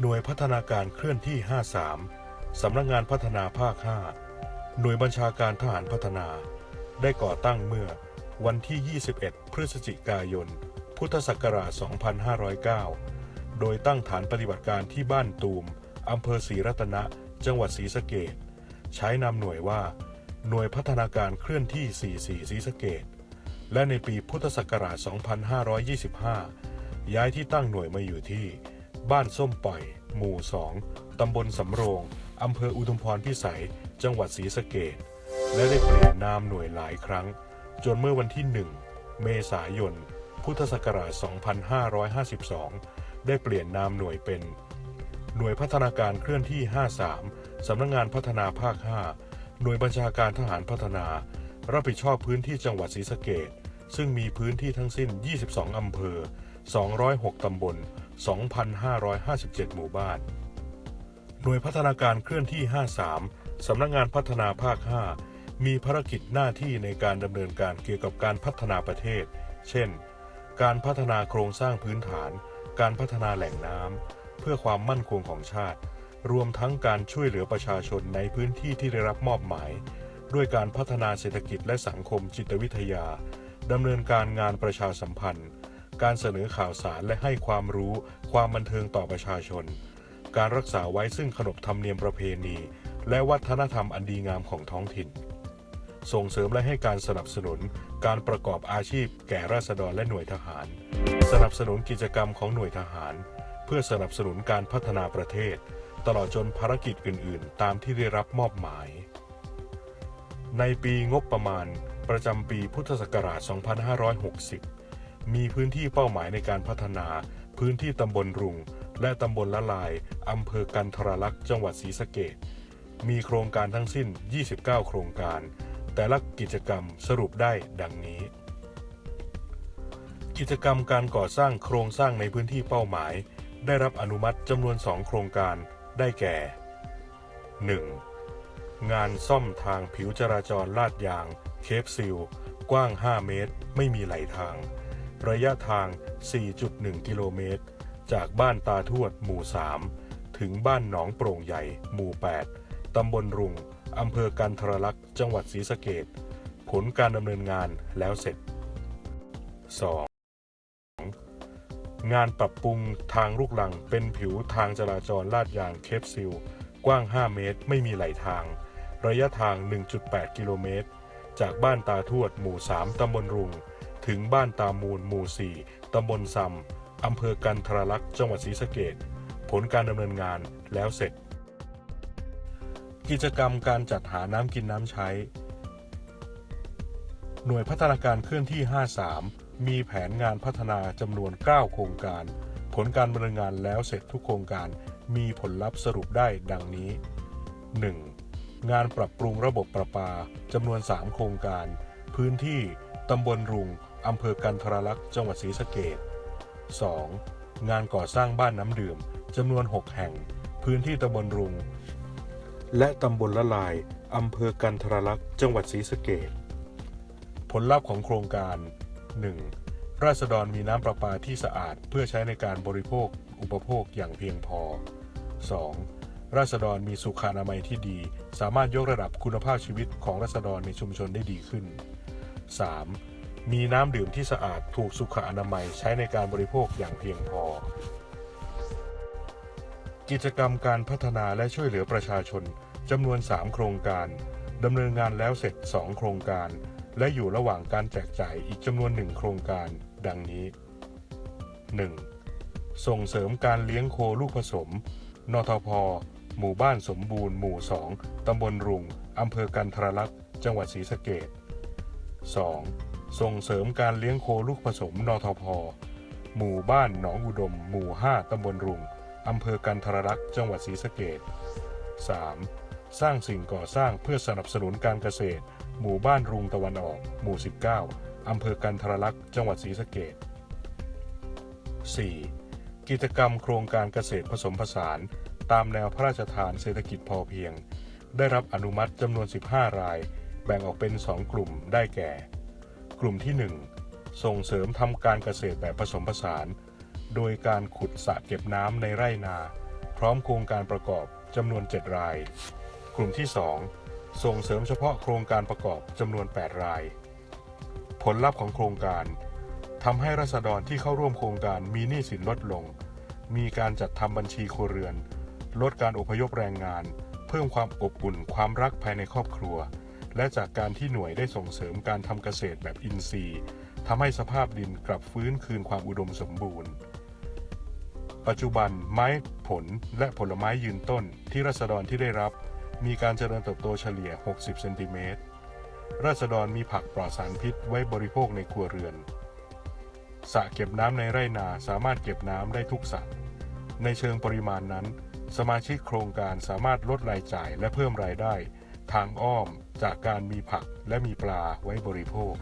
หน่วยพัฒนาการเคลื่อนที่ 53 สำนักงานพัฒนาภาค 5 หน่วยบัญชาการทหารพัฒนา ได้ก่อตั้งเมื่อวันที่ 21 พฤศจิกายน พุทธศักราช 2509 โดยตั้งฐานปฏิบัติการที่บ้านตูม อำเภอศรีรัตนะ จังหวัดศรีสะเกษใช้นามหน่วยว่า หน่วยพัฒนาการเคลื่อนที่ 44ศรีสะเกษและในปีพุทธศักราช 2525 ย้ายที่ตั้งหน่วยมาอยู่ที่ บ้านส้มปล่อย หมู่ 2 ตำบลสำโรง อำเภออุทุมพรพิสัย จังหวัดศรีสะเกษและได้เปลี่ยนนามหน่วยหลายครั้ง จนเมื่อวันที่ 1 เมษายน พุทธศักราช 2552 ได้เปลี่ยนนามหน่วยเป็น หน่วยพัฒนาการเคลื่อนที่ 53 สำนักงงานพัฒนาภาค 5 หน่วยบัญชาการทหารพัฒนา รับผิดชอบพื้นที่จังหวัดศรีสะเกษซึ่งมีพื้นที่ทั้งสิ้น 22 อำเภอ 206 ตำบล 2,557 หมู่บ้าน หน่วยพัฒนาการเคลื่อนที่ 53 สำนักงานพัฒนาภาค 5 มีภารกิจหน้าที่ในการดำเนินการเกี่ยวกับการพัฒนาประเทศ เช่น การพัฒนาโครงสร้างพื้นฐาน การพัฒนาแหล่งน้ำ เพื่อความมั่นคงของชาติ รวมทั้งการช่วยเหลือประชาชนในพื้นที่ที่ได้รับมอบหมาย ด้วยการพัฒนาเศรษฐกิจและสังคมจิตวิทยาดำเนินการงานประชาสัมพันธ์ การเสนอข่าวสารและให้ความรู้ความบันเทิงต่อประชาชน การรักษาไว้ซึ่งขนบธรรมเนียมประเพณี และวัฒนธรรมอันดีงามของท้องถิ่น ส่งเสริมและให้การสนับสนุน การประกอบอาชีพ แก่ราษฎรและหน่วยทหาร สนับสนุนกิจกรรมของหน่วยทหาร เพื่อสนับสนุนการพัฒนาประเทศ ตลอดจนภารกิจอื่น ๆ ตามที่ได้รับมอบหมาย ในปีงบประมาณประจำปีพุทธศักราช 2560 มีพื้นที่เป้าหมายในการพัฒนา พื้นที่ตำบลรุง และตำบลละลาย อำเภอกันทรลักษณ์จังหวัดศรีสะเกษมีโครงการทั้งสิ้น 29 โครงการ แต่ละกิจกรรมสรุปได้ดังนี้ กิจกรรมการก่อสร้างโครงสร้างในพื้นที่เป้าหมาย ได้รับอนุมัติจำนวน 2 โครงการได้แก่ 1. งานซ่อมทางผิวจราจรลาดยาง เคปซิล กว้าง 5 เมตร ไม่มีไหลทาง ระยะทาง 4.1 กิโลเมตร จากบ้านตาทวด หมู่ 3 ถึงบ้านหนองโปร่งใหญ่ หมู่ 8 ตำบลรุงอำเภอกันทรลักษ์ จังหวัดศรีสะเกษผลการดำเนินงานแล้วเสร็จ 2. งานปรับปรุงทางลูกลังเป็นผิวทางจราจรลาดยางเคปซิล กว้าง 5 เมตร ไม่มีไหลทาง ระยะทาง 1.8 กิโลเมตร จากบ้านตาทวด หมู่ 3 ตำบลรุง ถึงบ้านตามูลหมู่ 4 ตำบลซำอำเภอกันทรลักษณ์จังหวัดศรีสะเกษผลการดำเนินงานแล้วเสร็จ กิจกรรมการจัดหาน้ำกินน้ำใช้ หน่วยพัฒนาการเคลื่อนที่ 53 มีแผนงานพัฒนาจำนวน 9 โครงการ ผลการดำเนินงานแล้วเสร็จทุกโครงการมีผลลัพธ์สรุปได้ดังนี้ 1. งานปรับปรุงระบบประปาจำนวน 3 โครงการ พื้นที่ตำบลรุง อำเภอกันทรลักษณ์จังหวัดศรีสะเกษ 2. งานก่อสร้างบ้านน้ำดื่มจำนวน 6 แห่ง พื้นที่ตำบลรุง และตำบลละลายอำเภอกันทรลักษณ์จังหวัดศรีสะเกษผลลัพธ์ของโครงการ 1. ราษฎรมีน้ำประปาที่สะอาดเพื่อใช้ในการบริโภค อุปโภคอย่างเพียงพอ 2. ราษฎรมีสุขอนามัยที่ดี สามารถยกระดับคุณภาพชีวิตของราษฎรในชุมชนได้ดีขึ้น 3. มีน้ำดื่มที่สะอาดถูกสุขอนามัยใช้ในการบริโภคอย่างเพียงพอ กิจกรรมการพัฒนาและช่วยเหลือประชาชนจำนวน 3 โครงการดำเนินงานแล้วเสร็จ 2 โครงการ และอยู่ระหว่างการแจกจ่ายอีกจำนวนหนึ่งโครงการ ดังนี้ 1. ส่งเสริมการเลี้ยงโคลูกผสม นทพ หมู่บ้านสมบูรณ์ หมู่ 2 ตำบลรุง อำเภอกันทรลักษณ์ จังหวัดศรีสะเกษ 2. ส่งเสริมการเลี้ยงโคลูกผสมนทพ หมู่บ้านหนองอุดม หมู่ 5 ตำบลรุงอำเภอกันทรลักษ์จังหวัดศรีสะเกษ 3. สร้างสิ่งก่อสร้างเพื่อสนับสนุนการเกษตร หมู่บ้านรุงตะวันออก หมู่ 19 อำเภอกันทรลักษ์จังหวัดศรีสะเกษ 4. กิจกรรมโครงการเกษตรผสมผสาน ตามแนวพระราชทานเศรษฐกิจพอเพียง ได้รับอนุมัติจำนวน 15 ราย แบ่งออกเป็น 2 กลุ่มได้แก่ กลุ่มที่ 1 ส่งเสริมทำการเกษตรแบบผสมผสาน โดยการขุดสระเก็บน้ำในไร่นา พร้อมโครงการประกอบจำนวน 7 ราย กลุ่มที่ 2 ส่งเสริมเฉพาะโครงการประกอบจำนวน 8 ราย ผลลัพธ์ของโครงการทำให้รัษฎรที่เข้าร่วมโครงการมีหนี้สินลดลง มีการจัดทำบัญชีครัวเรือน ลดการอพยพแรงงาน เพิ่มความอบอุ่นความรักภายในครอบครัว และจากการที่หน่วยได้ส่งเสริมการทำเกษตรแบบอินทรีย์ทำให้สภาพดินกลับฟื้นคืนความอุดมสมบูรณ์ ปัจจุบันไม้ผลและผลไม้ยืนต้นที่รัษฎรที่ได้รับ มีการเจริญเติบโตเฉลี่ย 60 เซนติเมตรรัษฎรมีผักปลอดสารพิษไว้บริโภคในครัวเรือนสระเก็บน้ำในไร่นาสามารถเก็บน้ำได้ทุกสระในเชิงปริมาณนั้น สมาชิกโครงการสามารถลดรายจ่ายและเพิ่มรายได้ ทางอ้อม จากการมีผักและมีปลาไว้บริโภค